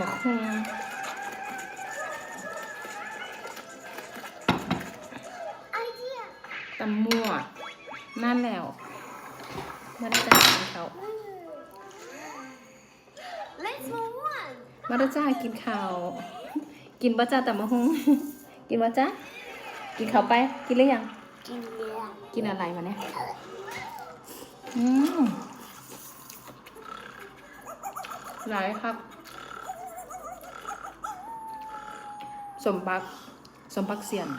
บอกคงตำมั่วนั่นแล้วมาได้จ้ากินข้าว Let's move on. มาได้จ้ากินข้าว กินบ่จ้าแต่มะฮงกินบ่จ้ากินข้าวไป กินหรือยัง Yeah. กินอะไรมาเนี่ย อืมหลายครับ สมบัก สมบักเสียน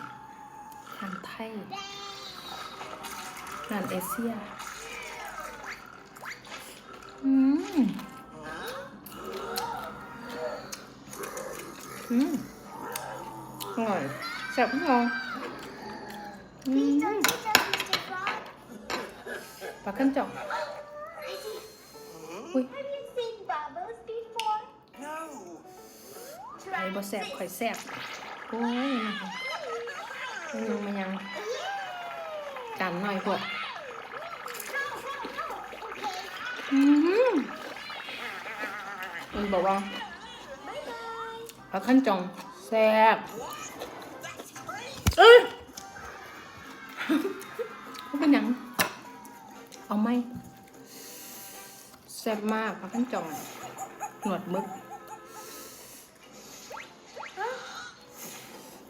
อาหารไทยอาหารเอเชีย อืม อืมอร่อยแซ่บพี่น้องอื Please ม don't touch us, Mr. Frog. ปลาขั้นจอก อุ้ย ไข่บ่แซบข่อยแซบโอ้ยนะมันยังมันยังกันหน่อยพวกอืมมันบอกว่า Bye bye. ปลาขั้นจองแซ่บเอ้ยเขาเป็นยัง เอาไหมแซ่บมากปลาขั้นจองหนวดมึก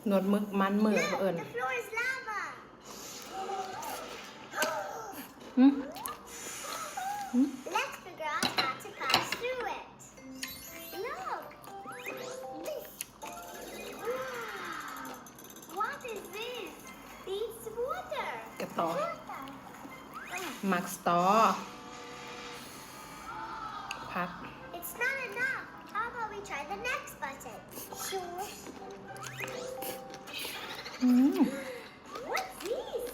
หนวดมึกมันมือเขาเอิญ The floor is lava. หืม Let's figure out how to pass through it. Look. This. Wow. What is this? It's water. กระต่อ Water. มักสตอ พัก It's not enough. How about we try the next button? Sure. อืม What's this?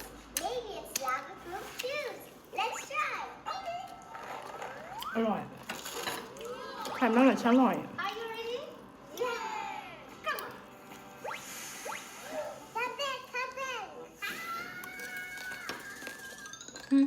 Maybe it's lava proof fuse. Let's try. อร่อยทานมากเลยชอร่อย Are you ready? Yeah. Come on. Tap it, tap it. อืม